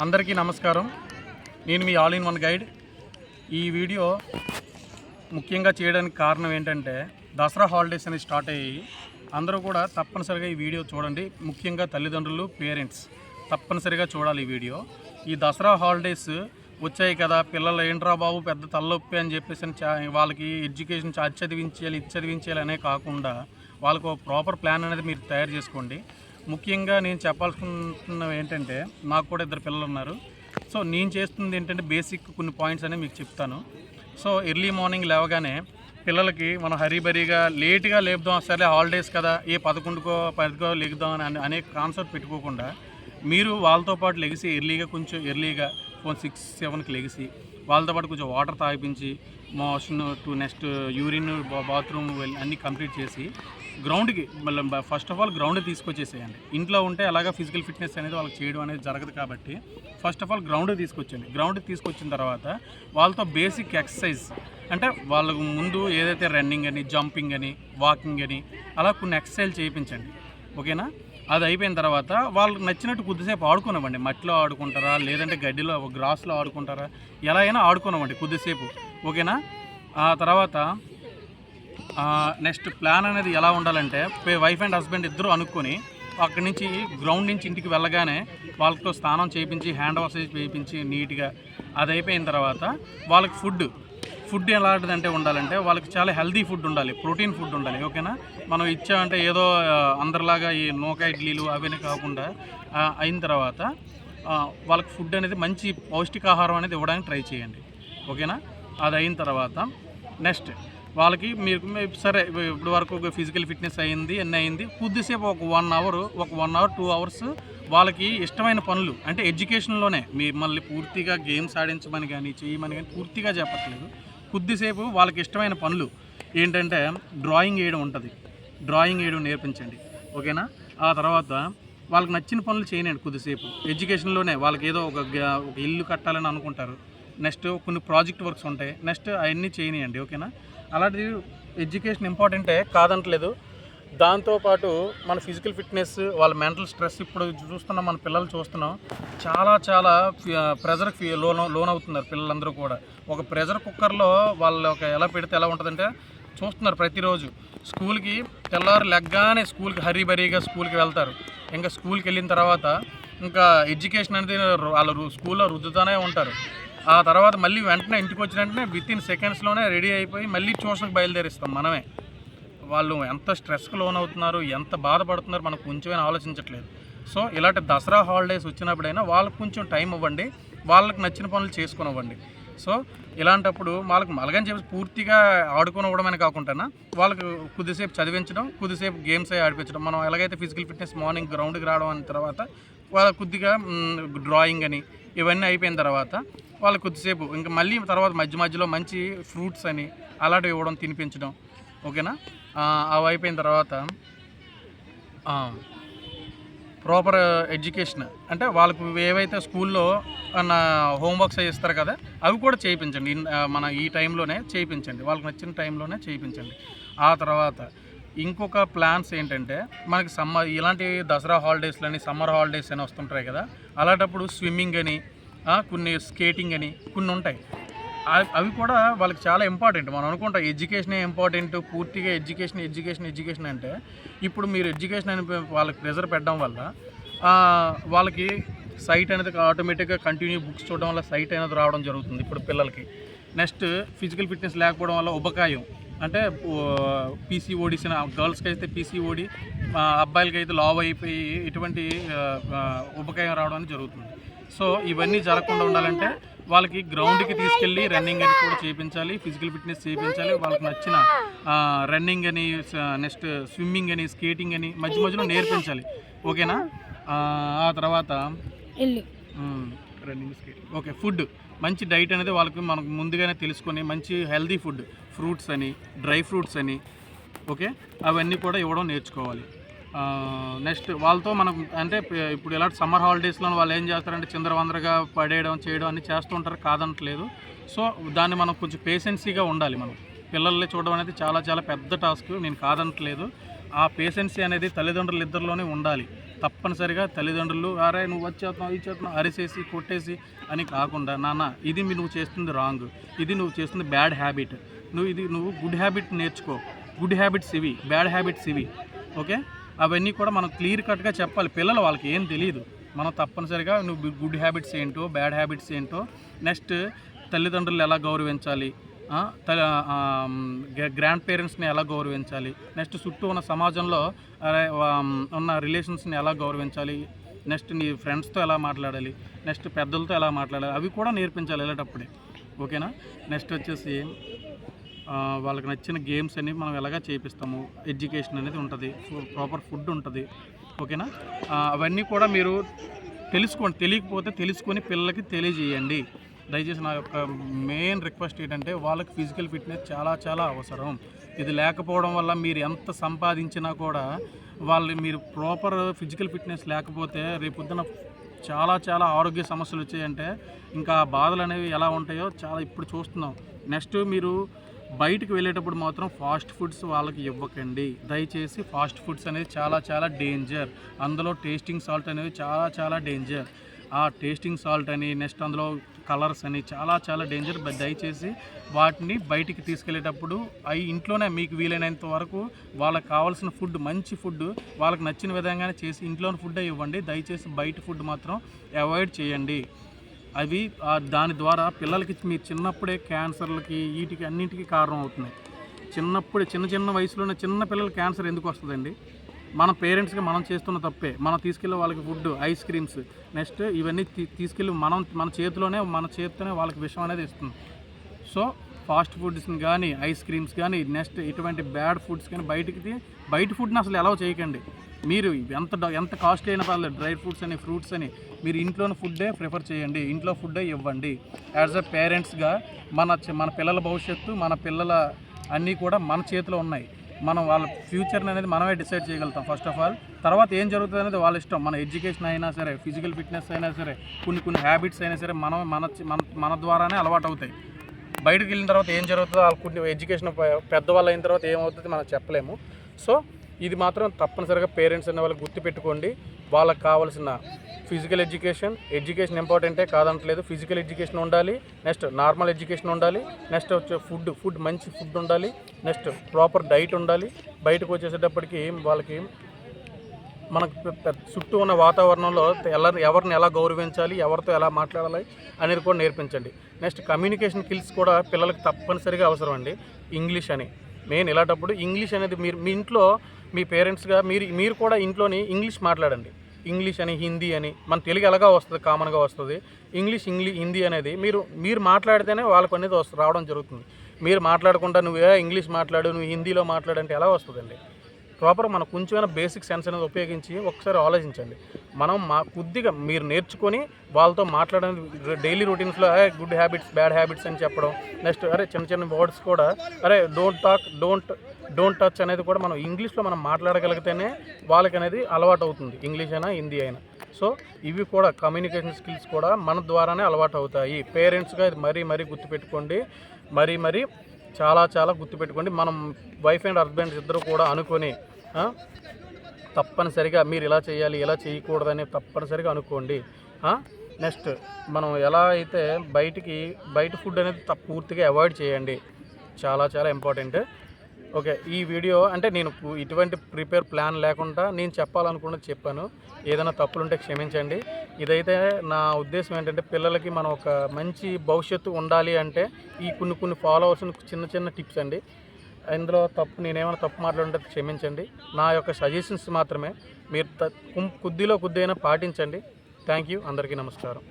అందరికీ నమస్కారం. నేను మీ ఆల్ ఇన్ వన్ గైడ్. ఈ వీడియో ముఖ్యంగా చేయడానికి కారణం ఏంటంటే దసరా హాలిడేస్ అనేది స్టార్ట్ అయ్యి అందరూ కూడా తప్పనిసరిగా ఈ వీడియో చూడండి. ముఖ్యంగా తల్లిదండ్రులు పేరెంట్స్ తప్పనిసరిగా చూడాలి ఈ వీడియో. ఈ దసరా హాలిడేస్ వచ్చాయి కదా పిల్లలు ఏంట్రా బాబు పెద్ద తలనొప్పి అని చెప్పేసి చా- వాళ్ళకి ఎడ్యుకేషన్ అది చదివించాలి ఇది చదివించాలి అనే కాకుండా వాళ్ళకు ప్రాపర్ ప్లాన్ అనేది మీరు తయారు చేసుకోండి. ముఖ్యంగా నేను చెప్పాల్సుకున్నవి ఏంటంటే నాకు కూడా ఇద్దరు పిల్లలు ఉన్నారు సో నేను చేస్తుంది ఏంటంటే బేసిక్ కొన్ని పాయింట్స్ అనేవి మీకు చెప్తాను. సో ఎర్లీ మార్నింగ్ లేవగానే పిల్లలకి మనం హరీబరీగా లేట్గా లేపుదాం సరే హాలిడేస్ కదా ఏ పదకొండుకో పదికో లెగుదాం అని అనే కాన్సెప్ట్ పెట్టుకోకుండా మీరు వాళ్ళతో పాటు లెగిసి ఎర్లీగా కొంచెం ఎర్లీగా ఫోన్ సిక్స్ సెవెన్కి లెగిసి వాళ్ళతో పాటు కొంచెం water తాగిపించి motion to next urine bathroom అన్నీ కంప్లీట్ చేసి గ్రౌండ్కి మళ్ళీ ఫస్ట్ ఆఫ్ ఆల్ గ్రౌండ్ తీసుకొచ్చేసేయండి. ఇంట్లో ఉంటే అలాగా ఫిజికల్ ఫిట్నెస్ అనేది వాళ్ళకి చేయడం అనేది జరగదు కాబట్టి ఫస్ట్ ఆఫ్ ఆల్ గ్రౌండ్ తీసుకొచ్చండి. గ్రౌండ్ తీసుకొచ్చిన తర్వాత వాళ్ళతో బేసిక్ ఎక్సర్సైజ్ అంటే వాళ్ళకు ముందు ఏదైతే రన్నింగ్ అని జంపింగ్ అని వాకింగ్ అని అలా కొన్ని ఎక్సర్సైజ్ చేయించండి. ఓకేనా అది అయిపోయిన తర్వాత వాళ్ళకి నచ్చినట్టు కొద్దిసేపు ఆడుకున్నామండి మట్టిలో ఆడుకుంటారా? లేదంటే గడ్డిలో గ్రాస్లో ఆడుకుంటారా? ఎలా అయినా ఆడుకున్నామండి కొద్దిసేపు. ఓకేనా? ఆ తర్వాత నెక్స్ట్ ప్లాన్ అనేది ఎలా ఉండాలంటే వైఫ్ అండ్ హస్బెండ్ ఇద్దరు అనుకుని అక్కడి నుంచి గ్రౌండ్ నుంచి ఇంటికి వెళ్ళగానే వాళ్ళతో స్నానం చేయించి హ్యాండ్ వాష్ చేయించి నీట్గా అది అయిపోయిన తర్వాత వాళ్ళకి ఫుడ్ ఫుడ్ ఎలాంటిదంటే ఉండాలంటే వాళ్ళకి చాలా హెల్దీ ఫుడ్ ఉండాలి ప్రోటీన్ ఫుడ్ ఉండాలి ఓకేనా? మనం ఇచ్చామంటే ఏదో అందరిలాగా ఈ నూక ఇడ్లీలు అవన్నీ కాకుండా అయిన తర్వాత వాళ్ళకి ఫుడ్ అనేది మంచి పౌష్టికాహారం అనేది ఇవ్వడానికి ట్రై చేయండి ఓకేనా? అది అయిన తర్వాత నెక్స్ట్ వాళ్ళకి మీరు సరే ఇప్పుడు వరకు ఫిజికల్ ఫిట్నెస్ అయింది అన్నీ అయింది కొద్దిసేపు ఒక వన్ అవర్ ఒక వన్ అవర్ టూ అవర్స్ వాళ్ళకి ఇష్టమైన పనులు అంటే ఎడ్యుకేషన్లోనే మిమ్మల్ని పూర్తిగా గేమ్స్ ఆడించమని కానీ చేయమని కానీ పూర్తిగా చెప్పట్లేదు కొద్దిసేపు వాళ్ళకి ఇష్టమైన పనులు ఏంటంటే డ్రాయింగ్ వేయడం ఉంటుంది. డ్రాయింగ్ వేయడం నేర్పించండి. ఓకేనా? ఆ తర్వాత వాళ్ళకి నచ్చిన పనులు చేయనండి కొద్దిసేపు. ఎడ్యుకేషన్లోనే వాళ్ళకి ఏదో ఒక ఒక ఇల్లు కట్టాలని అనుకుంటారు. నెక్స్ట్ కొన్ని ప్రాజెక్ట్ వర్క్స్ ఉంటాయి. నెక్స్ట్ అవన్నీ చేయనియండి. ఓకేనా? అలాంటిది ఎడ్యుకేషన్ ఇంపార్టెంటే కాదంటలేదు. దాంతోపాటు మన ఫిజికల్ ఫిట్నెస్ వాళ్ళ మెంటల్ స్ట్రెస్ ఇప్పుడు చూస్తున్నాం మన పిల్లలు చూస్తున్నాం. చాలా చాలా ప్రెజర్ లోన్ లోన్ అవుతున్నారు పిల్లలందరూ కూడా. ఒక ప్రెజర్ కుక్కర్లో వాళ్ళు ఒక ఎలా పెడితే ఎలా ఉంటుందంటే చూస్తున్నారు ప్రతిరోజు. స్కూల్కి తెల్లారు లెగ్గానే స్కూల్కి హరీబరీగా స్కూల్కి వెళ్తారు. ఇంకా స్కూల్కి వెళ్ళిన తర్వాత ఇంకా ఎడ్యుకేషన్ అనేది వాళ్ళు స్కూల్లో రుద్దుతూనే ఉంటారు. ఆ తర్వాత మళ్ళీ వెంటనే ఇంటికి వచ్చిన వెంటనే విత్ ఇన్ సెకండ్స్లోనే రెడీ అయిపోయి మళ్ళీ ట్యూషన్కి బయలుదేరిస్తాం మనమే. వాళ్ళు ఎంత స్ట్రెస్కి లోన్ అవుతున్నారు ఎంత బాధపడుతున్నారు మనకు కొంచెమైనా ఆలోచించట్లేదు. సో ఇలాంటి దసరా హాలిడేస్ వచ్చినప్పుడైనా వాళ్ళకి కొంచెం టైం ఇవ్వండి వాళ్ళకి నచ్చిన పనులు చేసుకునివ్వండి సో ఇలాంటప్పుడు వాళ్ళకి మలగని చెప్పి పూర్తిగా ఆడుకొని కాకుండా వాళ్ళకి కొద్దిసేపు చదివించడం కొద్దిసేపు గేమ్స్ అవి ఆడిపించడం మనం ఎలాగైతే ఫిజికల్ ఫిట్నెస్ మార్నింగ్ గ్రౌండ్కి రావడం అయిన తర్వాత వాళ్ళ కొద్దిగా డ్రాయింగ్ అని ఇవన్నీ అయిపోయిన తర్వాత వాళ్ళకి కొద్దిసేపు ఇంకా మళ్ళీ తర్వాత మధ్య మధ్యలో మంచి ఫ్రూట్స్ అని అలాంటివి ఇవ్వడం తినిపించడం ఓకేనా? అవి అయిపోయిన తర్వాత ప్రాపర్ ఎడ్యుకేషన్ అంటే వాళ్ళకు ఏవైతే స్కూల్లో అన్న హోంవర్క్స్ ఇస్తారు కదా అవి కూడా చేయించండి. మన ఈ టైంలోనే చేయించండి. వాళ్ళకి నచ్చిన టైంలోనే చేయించండి. ఆ తర్వాత ఇంకొక ప్లాన్స్ ఏంటంటే మనకి సమ్మర్ ఇలాంటి దసరా హాలిడేస్లు అని సమ్మర్ హాలిడేస్ అని వస్తుంటాయి కదా అలాంటప్పుడు స్విమ్మింగ్ అని కొన్ని స్కేటింగ్ అని కొన్ని ఉంటాయి. అవి కూడా వాళ్ళకి చాలా ఇంపార్టెంట్ మనం అనుకుంటాం ఎడ్యుకేషనే ఇంపార్టెంట్ పూర్తిగా ఎడ్యుకేషన్ ఎడ్యుకేషన్ ఎడ్యుకేషన్ అంటే ఇప్పుడు మీరు ఎడ్యుకేషన్ అని వాళ్ళకి ప్రెజర్ పెట్టడం వల్ల వాళ్ళకి సైట్ అనేది ఆటోమేటిక్గా కంటిన్యూ బుక్స్ చూడడం వల్ల సైట్ అనేది రావడం జరుగుతుంది ఇప్పుడు పిల్లలకి. నెక్స్ట్ ఫిజికల్ ఫిట్నెస్ లేకపోవడం వల్ల ఉబకాయం. అంటే పీసీఓడి గర్ల్స్కి అయితే పీసీఓడి అబ్బాయిలకి అయితే లావ్ అయిపోయి ఇటువంటి ఉపకాయం రావడం జరుగుతుంది. సో ఇవన్నీ జరగకుండా ఉండాలంటే వాళ్ళకి గ్రౌండ్కి తీసుకెళ్ళి రన్నింగ్ అని కూడా చేయించాలి ఫిజికల్ ఫిట్నెస్ చేయించాలి వాళ్ళకి నచ్చిన రన్నింగ్ అని నెక్స్ట్ స్విమ్మింగ్ అని స్కేటింగ్ అని మధ్య మధ్యలో నేర్పించాలి. ఓకేనా? ఆ, తర్వాత రన్నింగ్ స్కేటింగ్. Okay food. మంచి డైట్ అనేది వాళ్ళకి మనకు ముందుగానే తెలుసుకొని మంచి హెల్దీ ఫుడ్ ఫ్రూట్స్ అని డ్రై ఫ్రూట్స్ అని ఓకే? అవన్నీ కూడా ఇవ్వడం నేర్చుకోవాలి. నెక్స్ట్ వాళ్ళతో మనం అంటే ఇప్పుడు ఇలాంటి సమ్మర్ హాలిడేస్లో వాళ్ళు ఏం చేస్తారంటే చిందరవందరగా పడేయడం చేయడం అన్ని చేస్తూ ఉంటారు కాదనట్లేదు. సో దాన్ని మనం కొంచెం పేషెన్సీగా ఉండాలి మనం. పిల్లల్ని చూడడం అనేది చాలా చాలా పెద్ద టాస్క్ నేను కాదనట్లేదు. ఆ పేషెన్సీ అనేది తల్లిదండ్రులు ఇద్దరిలోనే ఉండాలి. తప్పనిసరిగా తల్లిదండ్రులు అరే నువ్వు వచ్చేస్తున్నావు ఇచ్చేస్తున్నావు అరిసేసి కొట్టేసి అని కాకుండా నాన్న ఇది మీ నువ్వు చేస్తుంది రాంగ్ ఇది నువ్వు చేస్తుంది బ్యాడ్ హ్యాబిట్ నువ్వు ఇది నువ్వు గుడ్ హ్యాబిట్ నేర్చుకో. గుడ్ హ్యాబిట్స్ ఇవి బ్యాడ్ హ్యాబిట్స్ ఇవి. ఓకే? అవన్నీ కూడా మనం క్లియర్ కట్గా చెప్పాలి. పిల్లలు వాళ్ళకి ఏం తెలియదు మనం తప్పనిసరిగా నువ్వు గుడ్ హ్యాబిట్స్ ఏంటో బ్యాడ్ హ్యాబిట్స్ ఏంటో నెక్స్ట్ తల్లిదండ్రులు ఎలా గౌరవించాలి గ్రాండ్ పేరెంట్స్ని ఎలా గౌరవించాలి నెక్స్ట్ చుట్టూ ఉన్న సమాజంలో ఉన్న రిలేషన్స్ని ఎలా గౌరవించాలి నెక్స్ట్ నీ ఫ్రెండ్స్తో ఎలా మాట్లాడాలి నెక్స్ట్ పెద్దలతో ఎలా మాట్లాడాలి అవి కూడా నేర్పించాలి వెళ్ళేటప్పుడే. ఓకేనా? నెక్స్ట్ వచ్చేసి వాళ్ళకి నచ్చిన గేమ్స్ అనేవి మనం ఎలాగా చేపిస్తాము? ఎడ్యుకేషన్ అనేది ఉంటుంది. ప్రాపర్ ఫుడ్ ఉంటుంది. ఓకేనా? అవన్నీ కూడా మీరు తెలుసుకోండి తెలియకపోతే తెలుసుకొని పిల్లలకి తెలియజేయండి. దయచేసి నా యొక్క మెయిన్ రిక్వెస్ట్ ఏంటంటే వాళ్ళకి ఫిజికల్ ఫిట్నెస్ చాలా చాలా అవసరం. ఇది లేకపోవడం వల్ల మీరు ఎంత సంపాదించినా కూడా వాళ్ళు మీరు ప్రాపర్ ఫిజికల్ ఫిట్నెస్ లేకపోతే రేపొద్దున చాలా చాలా ఆరోగ్య సమస్యలు వచ్చాయంటే ఇంకా బాధలు అనేవి ఎలా ఉంటాయో చాలా ఇప్పుడు చూస్తున్నాం. నెక్స్ట్ మీరు బయటికి వెళ్ళేటప్పుడు మాత్రం ఫాస్ట్ ఫుడ్స్ వాళ్ళకి ఇవ్వకండి. దయచేసి ఫాస్ట్ ఫుడ్స్ అనేది చాలా చాలా డేంజర్. అందులో టేస్టింగ్ సాల్ట్ అనేది చాలా చాలా డేంజర్. ఆ టేస్టింగ్ సాల్ట్ అని నెక్స్ట్ అందులో కలర్స్ అని చాలా చాలా డేంజర్. బట్ దయచేసి వాటిని బయటికి తీసుకెళ్ళేటప్పుడు అవి ఇంట్లోనే మీకు వీలైనంత వరకు వాళ్ళకి కావాల్సిన ఫుడ్ మంచి ఫుడ్ వాళ్ళకి నచ్చిన విధంగానే చేసి ఇంట్లోని ఫుడ్ ఇవ్వండి. దయచేసి బయట ఫుడ్ మాత్రం అవాయిడ్ చేయండి. అవి దాని ద్వారా పిల్లలకి మీరు చిన్నప్పుడే క్యాన్సర్లకి వీటికి అన్నింటికి కారణం అవుతున్నాయి. చిన్నప్పుడే చిన్న చిన్న వయసులోనే చిన్న పిల్లలు క్యాన్సర్ ఎందుకు వస్తుందండి? మన పేరెంట్స్కి మనం చేస్తున్న తప్పే. మనం తీసుకెళ్ళే వాళ్ళకి ఫుడ్ ఐస్ క్రీమ్స్ నెక్స్ట్ ఇవన్నీ తీ- తీసుకెళ్ళి మనం మన చేతిలోనే మన చేతితోనే వాళ్ళకి విషం అనేది ఇస్తుంది. సో ఫాస్ట్ ఫుడ్స్ని కానీ ఐస్ క్రీమ్స్ కానీ నెక్స్ట్ ఇటువంటి బ్యాడ్ ఫుడ్స్ కానీ బయటికి బయట ఫుడ్ని అసలు ఎలా చేయకండి. మీరు ఎంత ఎంత కాస్ట్లీ అయినా పర్లేదు. డ్రై ఫ్రూట్స్ అని ఫ్రూట్స్ అని మీరు ఇంట్లోని ఫుడ్డే ప్రిఫర్ చేయండి. ఇంట్లో ఫుడ్డే ఇవ్వండి. యాజ్ అ పేరెంట్స్గా మన మన పిల్లల భవిష్యత్తు మన పిల్లల అన్నీ కూడా మన చేతిలో ఉన్నాయి. మనం వాళ్ళ ఫ్యూచర్ని అనేది మనమే డిసైడ్ చేయగలుగుతాం ఫస్ట్ ఆఫ్ ఆల్. తర్వాత ఏం జరుగుతుంది అనేది వాళ్ళ ఇష్టం. మన ఎడ్యుకేషన్ అయినా సరే ఫిజికల్ ఫిట్నెస్ అయినా సరే కొన్ని కొన్ని హ్యాబిట్స్ అయినా సరే మనం మన మన మన ద్వారానే అలవాటు అవుతాయి. బయటకు వెళ్ళిన తర్వాత ఏం జరుగుతుందో వాళ్ళ కొన్ని ఎడ్యుకేషన్ పెద్దవాళ్ళు అయిన తర్వాత ఏమవుతుంది మనం చెప్పలేము. సో ఇది మాత్రం తప్పనిసరిగా పేరెంట్స్ అనే వాళ్ళకి గుర్తుపెట్టుకోండి. వాళ్ళకి కావాల్సిన ఫిజికల్ ఎడ్యుకేషన్ ఎడ్యుకేషన్ ఇంపార్టెంటే కాదంటలేదు. ఫిజికల్ ఎడ్యుకేషన్ ఉండాలి నెక్స్ట్ నార్మల్ ఎడ్యుకేషన్ ఉండాలి నెక్స్ట్ వచ్చే ఫుడ్ ఫుడ్ మంచి ఫుడ్ ఉండాలి నెక్స్ట్ ప్రాపర్ డైట్ ఉండాలి. బయటకు వచ్చేసేటప్పటికి వాళ్ళకి మనకు చుట్టూ ఉన్న వాతావరణంలో ఎలా ఎవరిని ఎలా గౌరవించాలి ఎవరితో ఎలా మాట్లాడాలి అనేది కూడా నేర్పించండి. నెక్స్ట్ కమ్యూనికేషన్ స్కిల్స్ కూడా పిల్లలకు తప్పనిసరిగా అవసరం అండి. ఇంగ్లీష్ అని. మెయిన్ ఇలాంటప్పుడు ఇంగ్లీష్ అనేది మీరు మీ ఇంట్లో మీ పేరెంట్స్గా మీరు మీరు కూడా ఇంట్లోని ఇంగ్లీష్ మాట్లాడండి. ఇంగ్లీష్ అని హిందీ అని మన తెలుగు ఎలాగా వస్తుంది కామన్గా వస్తుంది ఇంగ్లీష్ ఇంగ్లీ హిందీ అనేది మీరు మీరు మాట్లాడితేనే వాళ్ళకు అనేది వస్తు రావడం జరుగుతుంది. మీరు మాట్లాడకుండా నువ్వే ఇంగ్లీష్ మాట్లాడు నువ్వు హిందీలో మాట్లాడంటే ఎలా వస్తుందండి? ప్రాపర్ మన కొంచెమైనా బేసిక్ సెన్స్ అనేది ఉపయోగించి ఒకసారి ఆలోచించండి. మనం మా కొద్దిగా మీరు నేర్చుకొని వాళ్ళతో మాట్లాడడం డైలీ రొటీన్స్లో గుడ్ హ్యాబిట్స్ బ్యాడ్ హ్యాబిట్స్ అని చెప్పడం నెక్స్ట్ అరే చిన్న చిన్న వర్డ్స్ కూడా అరే don't talk don't don't touch అనేది కూడా మనం ఇంగ్లీష్లో మనం మాట్లాడగలిగితేనే వాళ్ళకి అనేది అలవాటు అవుతుంది ఇంగ్లీష్ అయినా హిందీ అయినా. సో ఇవి కూడా కమ్యూనికేషన్ స్కిల్స్ కూడా మన ద్వారానే అలవాటు అవుతాయి పేరెంట్స్గా ఇది మరీ మరీ గుర్తుపెట్టుకోండి. మరీ మరీ చాలా చాలా గుర్తుపెట్టుకోండి. మనం వైఫ్ అండ్ హస్బెండ్ ఇద్దరు కూడా అనుకొని తప్పనిసరిగా మీరు ఇలా చేయాలి ఇలా చేయకూడదని తప్పనిసరిగా అనుకోండి. నెక్స్ట్ మనం ఎలా అయితే బయటికి బయట ఫుడ్ అనేది పూర్తిగా అవాయిడ్ చేయండి. చాలా చాలా ఇంపార్టెంట్ ఓకే ఈ వీడియో అంటే నేను ఇటువంటి ప్రిపేర్ ప్లాన్ లేకుండా నేను చెప్పాలనుకున్నది చెప్పాను. ఏదైనా తప్పులుంటే క్షమించండి. ఇదైతే నా ఉద్దేశం ఏంటంటే పిల్లలకి మనం ఒక మంచి భవిష్యత్తు ఉండాలి అంటే ఈ కొన్ని కొన్ని ఫాలోవర్స్ చిన్న చిన్న టిప్స్ అండి. ఇందులో తప్పు నేనేమైనా తప్పు మాట్లాడుంటే క్షమించండి. నా యొక్క సజెషన్స్ మాత్రమే. మీరు కొద్దిలో కొద్దిగా పాటించండి. థ్యాంక్ యూ అందరికీ నమస్కారం.